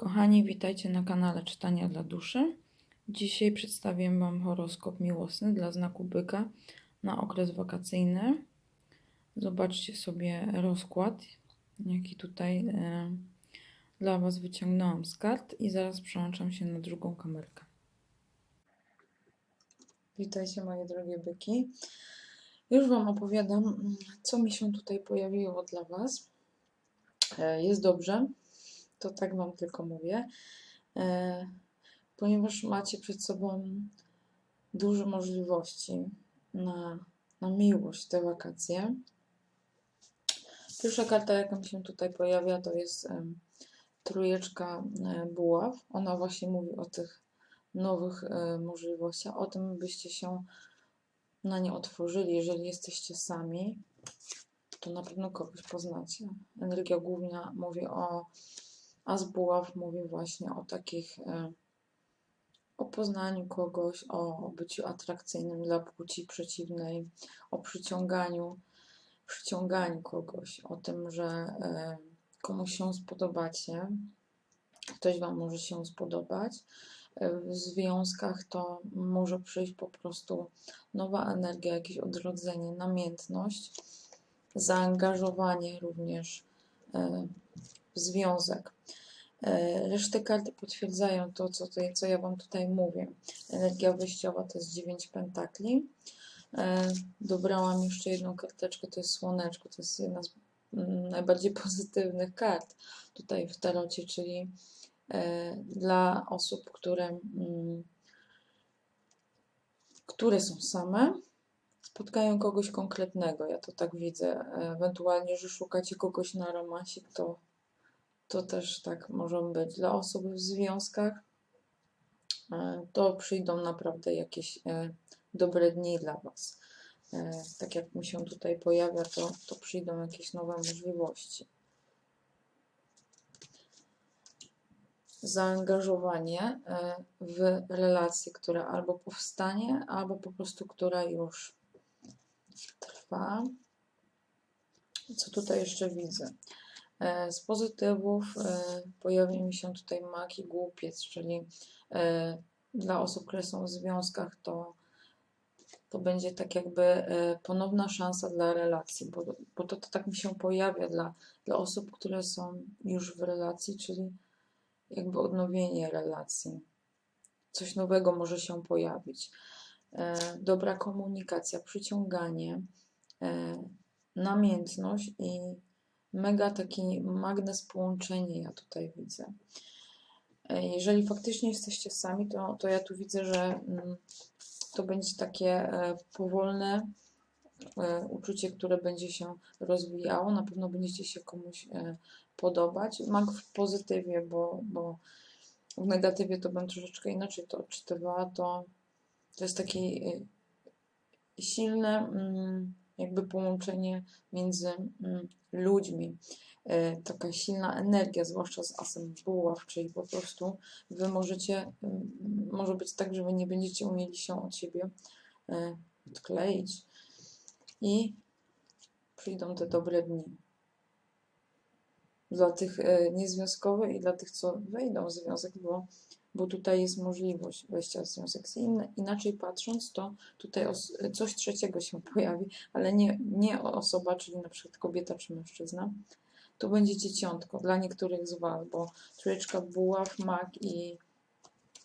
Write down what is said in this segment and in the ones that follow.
Kochani, witajcie na kanale Czytania dla Duszy. Dzisiaj przedstawię Wam horoskop miłosny dla znaku byka na okres wakacyjny. Zobaczcie sobie rozkład, jaki tutaj e, dla Was wyciągnęłam z kart i zaraz przełączam się na drugą kamerkę. Witajcie moje drogie byki. Już Wam opowiadam, co mi się tutaj pojawiło dla Was. E, Jest dobrze, to tak Wam tylko mówię, e, ponieważ macie przed sobą duże możliwości na, na miłość te wakacje. Pierwsza karta, jaka mi się tutaj pojawia, to jest trójeczka e, buław. Ona właśnie mówi o tych nowych e, możliwościach, o tym, byście się na nie otworzyli. Jeżeli jesteście sami, to na pewno kogoś poznacie. Energia główna mówi o a z buław mówi właśnie o takich, e, o poznaniu kogoś, o byciu atrakcyjnym dla płci przeciwnej, o przyciąganiu, przyciąganiu kogoś, o tym, że e, komuś się spodobacie, ktoś Wam może się spodobać. E, W związkach to może przyjść po prostu nowa energia, jakieś odrodzenie, namiętność, zaangażowanie również związek. E, Resztę kart potwierdzają to, co, tutaj, co ja Wam tutaj mówię. Energia wyjściowa to jest 9 pentakli. E, Dobrałam jeszcze jedną karteczkę, to jest słoneczko. To jest jedna z mm, najbardziej pozytywnych kart tutaj w tarocie, czyli e, dla osób, które, mm, które są same, spotkają kogoś konkretnego. Ja to tak widzę. Ewentualnie, że szukacie kogoś na romansik, to to też tak może być. Dla osób w związkach e, to przyjdą naprawdę jakieś e, dobre dni dla Was. E, Tak jak mi się tutaj pojawia, to, to przyjdą jakieś nowe możliwości. Zaangażowanie w relację, która albo powstanie, albo po prostu która już trwa. Co tutaj jeszcze widzę? E, Z pozytywów e, pojawi mi się tutaj mak i głupiec, czyli e, dla osób, które są w związkach, to, to będzie tak jakby ponowna szansa dla relacji, bo, bo to, to tak mi się pojawia dla, dla osób, które są już w relacji, czyli jakby odnowienie relacji. Coś nowego może się pojawić. Dobra komunikacja, przyciąganie, namiętność i mega taki magnes połączenie ja tutaj widzę. E, Jeżeli faktycznie jesteście sami, to, to ja tu widzę, że mm, to będzie takie e, powolne e, uczucie, które będzie się rozwijało. Na pewno będziecie się komuś podobać. Mag w pozytywie, bo, bo w negatywie to bym troszeczkę inaczej to odczytywała. To, to jest takie silne mm, jakby połączenie między mm, ludźmi. E, Taka silna energia, zwłaszcza z asem buław, czyli po prostu wy możecie, mm, może być tak, że wy nie będziecie umieli się od siebie e, odkleić i przyjdą te dobre dni. Dla tych e, niezwiązkowych i dla tych, co wejdą w związek, bo, bo tutaj jest możliwość wejścia w związek. Z inny, inaczej patrząc, to tutaj coś trzeciego się pojawi, ale nie, nie osoba, czyli na przykład kobieta czy mężczyzna. Tu będzie dzieciątko dla niektórych z Was, bo trójeczka buław, mak i,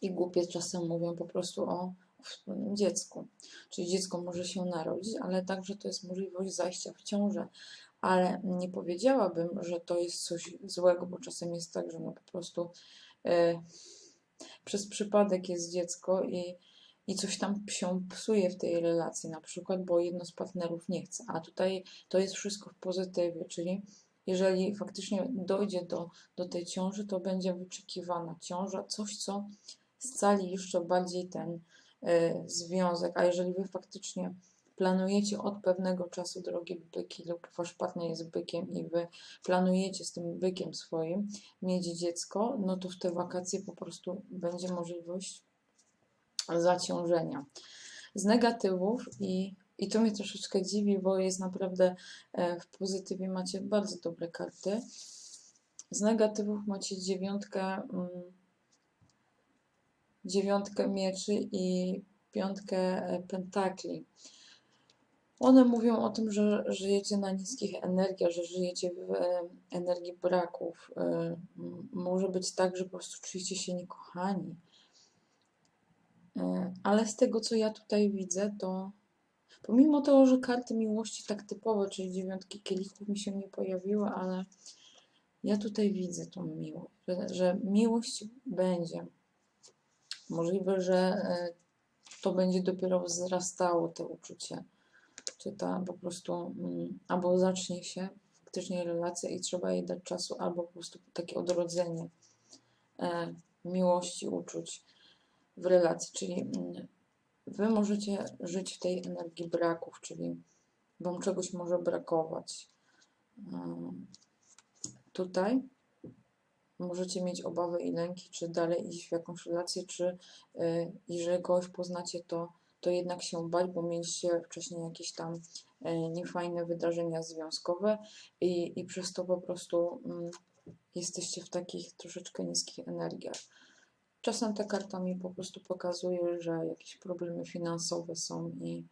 i głupie czasem mówią po prostu o dziecku. Czyli dziecko może się narodzić, ale także to jest możliwość zajścia w ciążę. Ale nie powiedziałabym, że to jest coś złego, bo czasem jest tak, że no po prostu e, przez przypadek jest dziecko i, i coś tam się psuje w tej relacji, na przykład, bo jedno z partnerów nie chce. A tutaj to jest wszystko w pozytywie, czyli jeżeli faktycznie dojdzie do, do tej ciąży, to będzie wyczekiwana ciąża, coś, co scali jeszcze bardziej ten e, związek. A jeżeli wy faktycznie planujecie od pewnego czasu, drogie byki, lub wasz partner jest bykiem i wy planujecie z tym bykiem swoim mieć dziecko, no to w te wakacje po prostu będzie możliwość zaciążenia. Z negatywów i, i to mnie troszeczkę dziwi, bo jest naprawdę e, w pozytywie macie bardzo dobre karty. Z negatywów macie dziewiątkę, mm, dziewiątkę mieczy i piątkę e, pentakli. One mówią o tym, że żyjecie na niskich energiach, że żyjecie w e, energii braków. E, Może być tak, że po prostu czujecie się niekochani. E, Ale z tego, co ja tutaj widzę, to pomimo tego, że karty miłości tak typowe, czyli dziewiątki kielichów mi się nie pojawiły, ale ja tutaj widzę tą miłość, że, że miłość będzie. Możliwe, że to będzie dopiero wzrastało, to uczucie. Czy ta po prostu, mm, albo zacznie się faktycznie relacja i trzeba jej dać czasu, albo po prostu takie odrodzenie e, miłości, uczuć w relacji. Czyli mm, wy możecie żyć w tej energii braków, czyli wam czegoś może brakować. Mm, Tutaj możecie mieć obawy i lęki, czy dalej iść w jakąś relację, czy y, jeżeli kogoś poznacie, to, to jednak się bać, bo mieliście wcześniej jakieś tam y, niefajne wydarzenia związkowe i, i przez to po prostu mm, jesteście w takich troszeczkę niskich energiach. Czasem ta karta mi po prostu pokazuje, że jakieś problemy finansowe są i,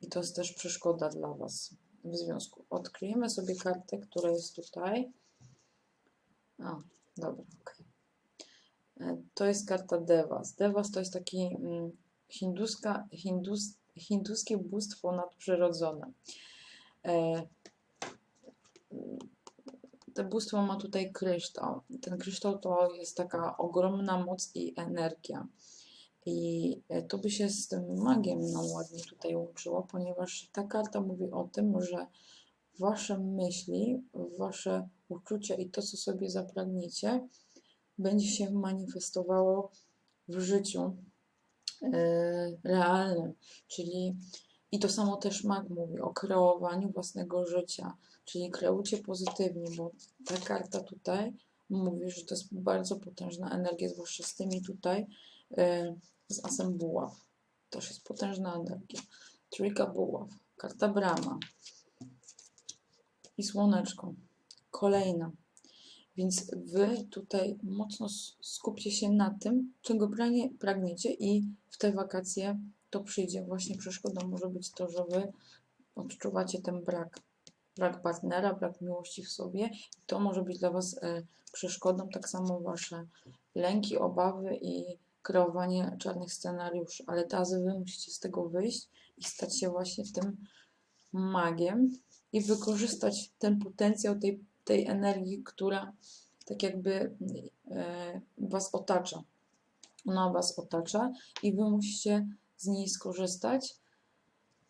i to jest też przeszkoda dla Was w związku. Odkryjemy sobie kartę, która jest tutaj. A, dobra, okej. E, To jest karta Devas. Devas to jest taki mm, hinduska, hindus, hinduskie bóstwo nadprzyrodzone. E, to bóstwo ma tutaj kryształ. Ten kryształ to jest taka ogromna moc i energia. I e, to by się z tym magiem nam ładnie tutaj łączyło, ponieważ ta karta mówi o tym, że wasze myśli, wasze uczucia i to, co sobie zapragniecie, będzie się manifestowało w życiu realnym. Czyli i to samo też mag mówi o kreowaniu własnego życia, czyli kreujcie pozytywnie, bo ta karta tutaj mówi, że to jest bardzo potężna energia, zwłaszcza z tymi tutaj, e, z asem buław. To jest potężna energia. Trójka buław, karta brama i słoneczko. Kolejna. Więc wy tutaj mocno skupcie się na tym, czego pragnie, pragniecie i w te wakacje to przyjdzie. Właśnie przeszkodą może być to, że wy odczuwacie ten brak. Brak partnera, brak miłości w sobie. To może być dla was e, przeszkodą, tak samo wasze lęki, obawy i kreowanie czarnych scenariuszy. Ale teraz wy musicie z tego wyjść i stać się właśnie tym magiem i wykorzystać ten potencjał tej, tej energii, która tak jakby e, was otacza. Ona was otacza i wy musicie z niej skorzystać,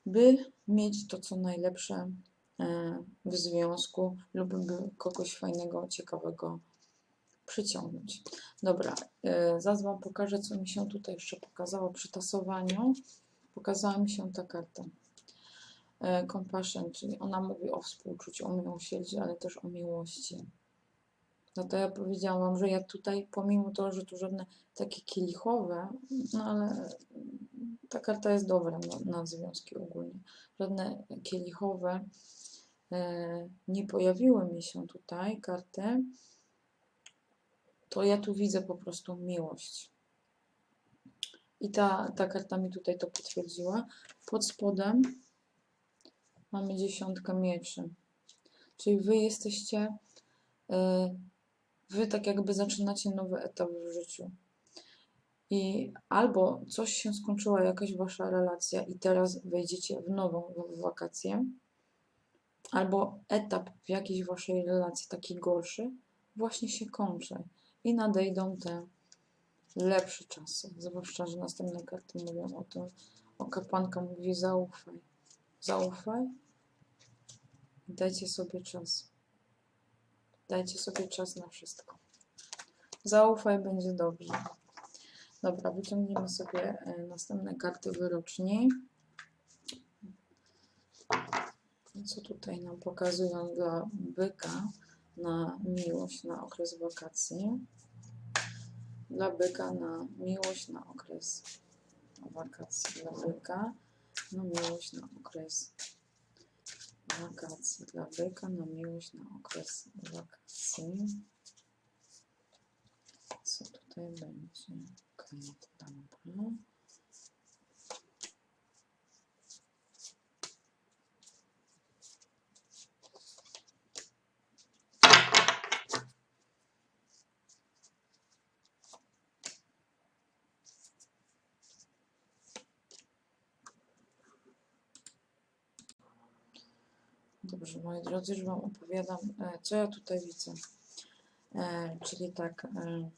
by mieć to, co najlepsze e, w związku lub by kogoś fajnego, ciekawego przyciągnąć. Dobra, e, zaraz Wam pokażę, co mi się tutaj jeszcze pokazało przy tasowaniu. Pokazała mi się ta karta. E, Compassion, czyli ona mówi o współczuciu, o miłosierdziu, ale też o miłości. No to ja powiedziałam że ja tutaj, pomimo to, że tu żadne takie kielichowe, no ale ta karta jest dobra na, na związki ogólnie. Żadne kielichowe e, nie pojawiły mi się tutaj karty, to ja tu widzę po prostu miłość. I ta, ta karta mi tutaj to potwierdziła. Pod spodem mamy dziesiątkę mieczy. Czyli wy jesteście, e, wy tak jakby zaczynacie nowy etap w życiu. I albo coś się skończyła, jakaś wasza relacja i teraz wejdziecie w nową w wakacje, albo etap w jakiejś waszej relacji, taki gorszy, właśnie się kończy i nadejdą te lepsze czasy. Zwłaszcza, że następne karty mówią o tym, o kapłanka mówi zaufaj. Zaufaj dajcie sobie czas. Dajcie sobie czas na wszystko. Zaufaj, będzie dobrze. Dobra, wyciągniemy sobie e, następne karty wyroczni. Co tutaj nam pokazują dla byka na miłość na okres wakacji? Dla byka na miłość na okres wakacji. Dla byka na miłość na okres wakacji dla byka na miłość na okres wakacji. Co tutaj będzie? Okej, dobra. Dobrze, moi drodzy, już Wam opowiadam, e, co ja tutaj widzę. E, czyli tak, e,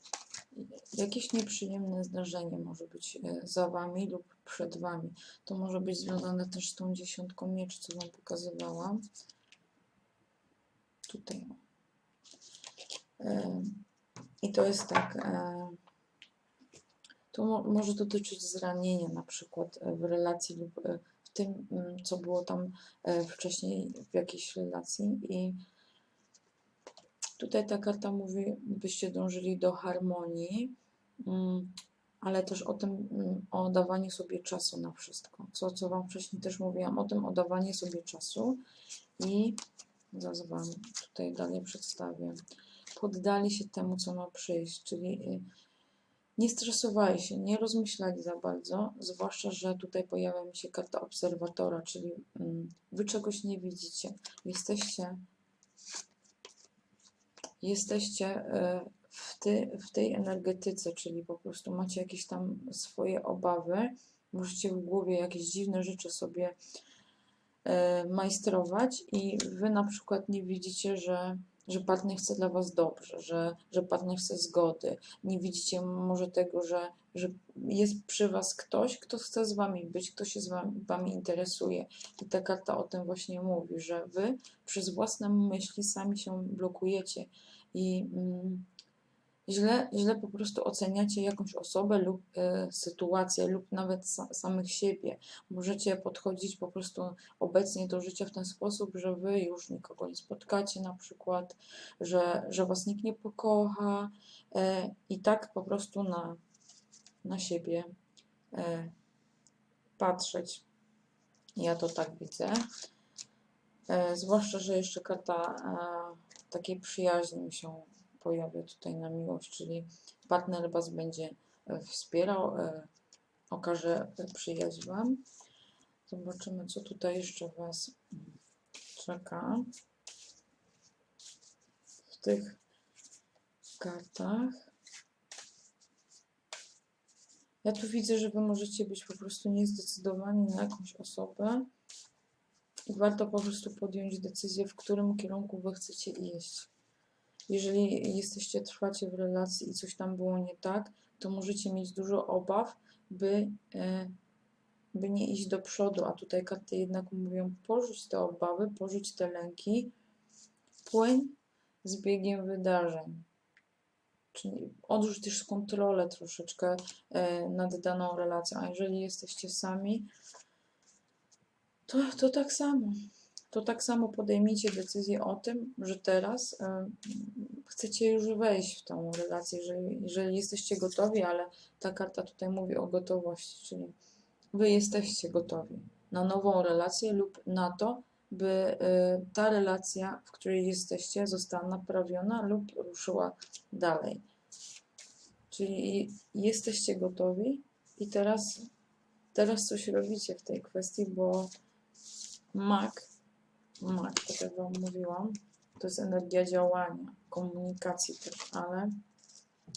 jakieś nieprzyjemne zdarzenie może być za Wami lub przed Wami. To może być związane też z tą dziesiątką miecz, co Wam pokazywałam. Tutaj. I to jest tak. To mo może dotyczyć zranienia na przykład w relacji lub tym, mm, co było tam e, wcześniej w jakiejś relacji. I tutaj ta karta mówi, byście dążyli do harmonii, mm, ale też o tym, mm, o dawaniu sobie czasu na wszystko. Co, co Wam wcześniej też mówiłam, o tym, o dawaniu sobie czasu. I zaraz Wam tutaj dalej przedstawię. Poddali się temu, co ma przyjść, czyli y, nie stresowali się, nie rozmyślali za bardzo, zwłaszcza, że tutaj pojawia mi się karta obserwatora, czyli mm, wy czegoś nie widzicie. Jesteście, jesteście e, w, ty, w tej energetyce, czyli po prostu macie jakieś tam swoje obawy, możecie w głowie jakieś dziwne rzeczy sobie e, majstrować i wy na przykład nie widzicie, że że partner chce dla Was dobrze, że, że partner chce zgody. Nie widzicie może tego, że, że jest przy Was ktoś, kto chce z Wami być, kto się z Wami, wami interesuje. I ta karta o tym właśnie mówi, że Wy przez własne myśli sami się blokujecie i mm, źle, źle po prostu oceniacie jakąś osobę lub e, sytuację, lub nawet sa, samych siebie. Możecie podchodzić po prostu obecnie do życia w ten sposób, że wy już nikogo nie spotkacie, na przykład, że, że was nikt nie pokocha e, i tak po prostu na, na siebie e, patrzeć. Ja to tak widzę. Zwłaszcza, że jeszcze karta takiej przyjaźni mi się pojawia tutaj na miłość, czyli partner Was będzie e, wspierał, e, okaże przyjaźń Wam. Zobaczymy, co tutaj jeszcze Was czeka w tych kartach. Ja tu widzę, że Wy możecie być po prostu niezdecydowani na jakąś osobę i warto po prostu podjąć decyzję, w którym kierunku Wy chcecie iść. Jeżeli jesteście, trwacie w relacji i coś tam było nie tak, to możecie mieć dużo obaw, by, e, by nie iść do przodu, a tutaj karty jednak mówią porzuć te obawy, porzuć te lęki, płyń z biegiem wydarzeń. Czyli odrzuć też kontrolę troszeczkę e, nad daną relacją, a jeżeli jesteście sami, to, to tak samo to tak samo podejmijcie decyzję o tym, że teraz y, chcecie już wejść w tą relację, jeżeli, jeżeli jesteście gotowi, ale ta karta tutaj mówi o gotowości, czyli wy jesteście gotowi na nową relację lub na to, by y, ta relacja, w której jesteście, została naprawiona lub ruszyła dalej. Czyli jesteście gotowi i teraz, teraz coś robicie w tej kwestii, bo mak mak, tak jak Wam mówiłam, to jest energia działania, komunikacji też, ale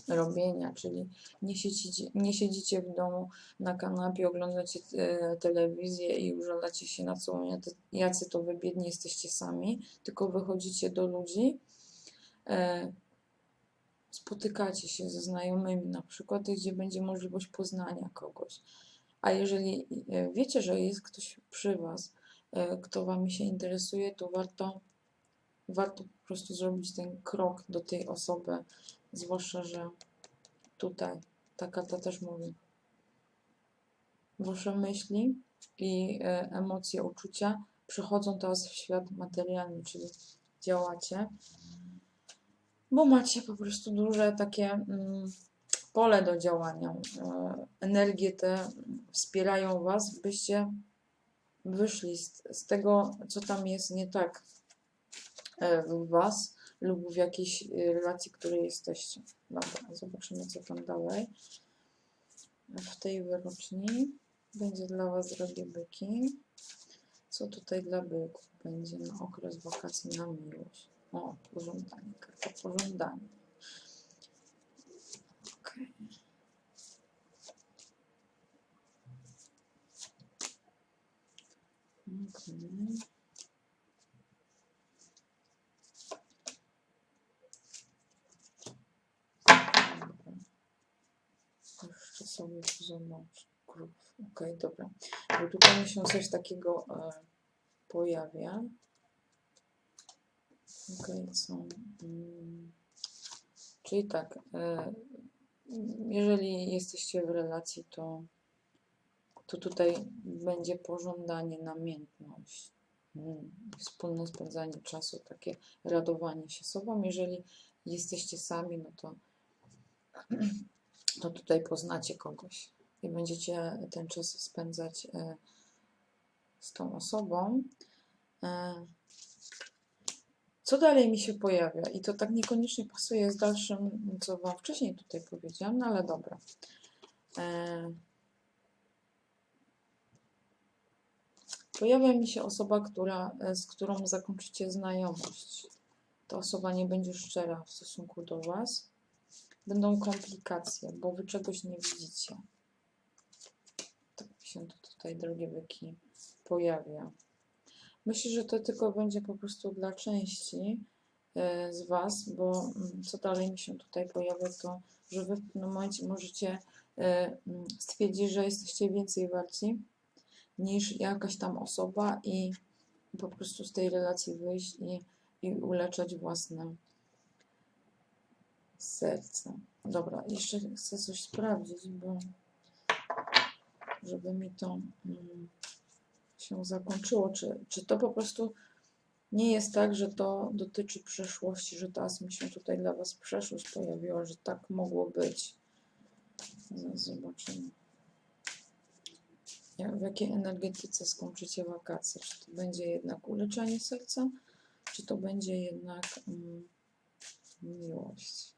robienia, czyli nie siedzicie, nie siedzicie w domu na kanapie, oglądacie e, telewizję i użalacie się na co, jacy to wy biedni jesteście sami, tylko wychodzicie do ludzi, e, spotykacie się ze znajomymi na przykład, gdzie będzie możliwość poznania kogoś. A jeżeli e, wiecie, że jest ktoś przy Was, kto Wami się interesuje, to warto, warto po prostu zrobić ten krok do tej osoby, zwłaszcza, że tutaj ta karta też mówi. Wasze myśli i e, emocje, uczucia przechodzą teraz w świat materialny, czyli działacie, bo macie po prostu duże takie mm, pole do działania. E, energie te wspierają Was, byście wyszli z, z tego, co tam jest nie tak e, w Was lub w jakiejś e, relacji, w której jesteście. Dobra, zobaczymy, co tam dalej. W tej wyroczni będzie dla Was drogie byki. Co tutaj dla byków będzie na okres wakacji na miłość? O, pożądanie, karta pożądanie. Okej. Dobra. Jeszcze sobie zobaczę. Krów. Okej, dobra. Bo tutaj mi się coś takiego e, pojawia. Okej, są. Mm, czyli tak, e, jeżeli jesteście w relacji, to, to tutaj będzie pożądanie, namiętność, mm, wspólne spędzanie czasu, takie radowanie się sobą. Jeżeli jesteście sami, no to, to tutaj poznacie kogoś i będziecie ten czas spędzać e, z tą osobą. E, co dalej mi się pojawia? I to tak niekoniecznie pasuje z dalszym, co Wam wcześniej tutaj powiedziałam, no ale dobra. Pojawia mi się osoba, która, z którą zakończycie znajomość. Ta osoba nie będzie szczera w stosunku do Was. Będą komplikacje, bo Wy czegoś nie widzicie. Tak mi się to tutaj, drogie byki, pojawia. Myślę, że to tylko będzie po prostu dla części e, z Was, bo mm, co dalej mi się tutaj pojawia, to że Wy w pewnym momencie możecie e, mm, stwierdzić, że jesteście więcej warci niż jakaś tam osoba i po prostu z tej relacji wyjść i, i uleczać własne serce. Dobra, jeszcze chcę coś sprawdzić, bo żeby mi to mm, się zakończyło. Czy, czy to po prostu nie jest tak, że to dotyczy przeszłości, że teraz mi się tutaj dla Was przeszłość pojawiła, że tak mogło być. Zaraz zobaczymy. W jakiej energetyce skończycie wakacje? Czy to będzie jednak uleczenie serca, czy to będzie jednak mm, miłość?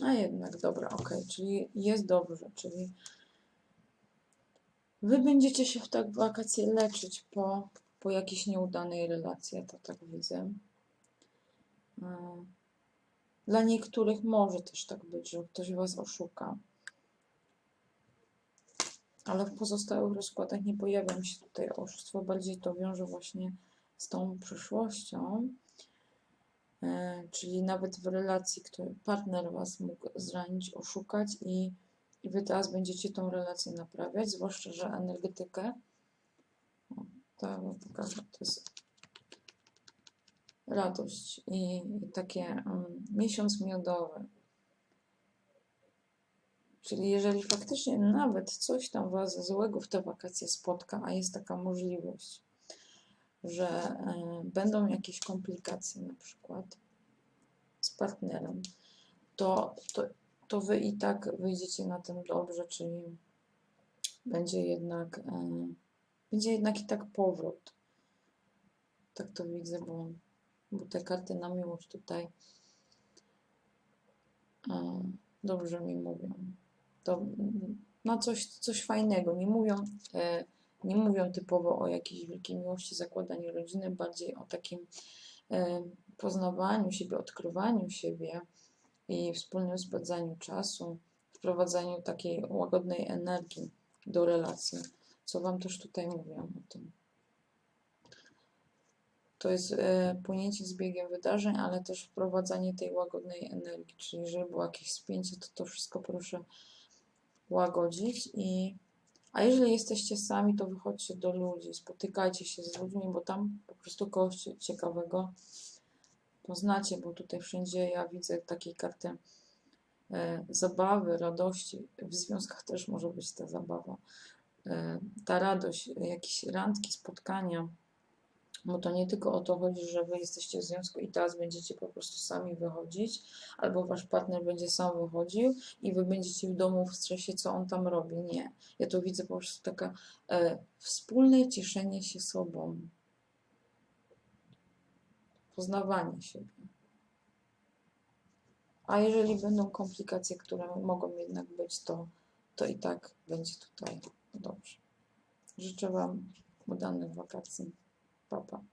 A jednak, dobra, ok, czyli jest dobrze, czyli wy będziecie się w tak wakacje leczyć po, po jakiejś nieudanej relacji, ja to tak widzę. Dla niektórych może też tak być, że ktoś was oszuka. Ale w pozostałych rozkładach nie pojawia się tutaj oszustwo, bardziej to wiąże właśnie z tą przyszłością. E, czyli nawet w relacji, który partner Was mógł zranić, oszukać i, i Wy teraz będziecie tą relację naprawiać, zwłaszcza, że energetykę o, to, to jest radość i, takie um, miesiąc miodowy. Czyli jeżeli faktycznie nawet coś tam Was złego w te wakacje spotka, a jest taka możliwość, że e, będą jakieś komplikacje na przykład z partnerem, to, to, to wy i tak wyjdziecie na tym dobrze, czyli będzie jednak, e, będzie jednak i tak powrót. Tak to widzę, bo, bo te karty na miłość tutaj e, dobrze mi mówią. To na coś, coś fajnego. Nie mówią, e, nie mówią typowo o jakiejś wielkiej miłości, zakładaniu rodziny, bardziej o takim e, poznawaniu siebie, odkrywaniu siebie i wspólnym spędzaniu czasu, wprowadzaniu takiej łagodnej energii do relacji, co Wam też tutaj mówiłam o tym. To jest e, płynięcie z biegiem wydarzeń, ale też wprowadzanie tej łagodnej energii, czyli jeżeli było jakieś spięcie, to to wszystko proszę łagodzić i a jeżeli jesteście sami, to wychodźcie do ludzi, spotykajcie się z ludźmi, bo tam po prostu kogoś ciekawego poznacie, bo tutaj wszędzie ja widzę takiej karty e, zabawy, radości. W związkach też może być ta zabawa. E, ta radość, jakieś randki, spotkania, Bo to nie tylko o to chodzi, że wy jesteście w związku i teraz będziecie po prostu sami wychodzić, albo wasz partner będzie sam wychodził i wy będziecie w domu w stresie, co on tam robi. Nie. Ja tu widzę po prostu taka e, wspólne cieszenie się sobą. Poznawanie siebie. A jeżeli będą komplikacje, które mogą jednak być, to, to i tak będzie tutaj dobrze. Życzę Wam udanych wakacji. папа.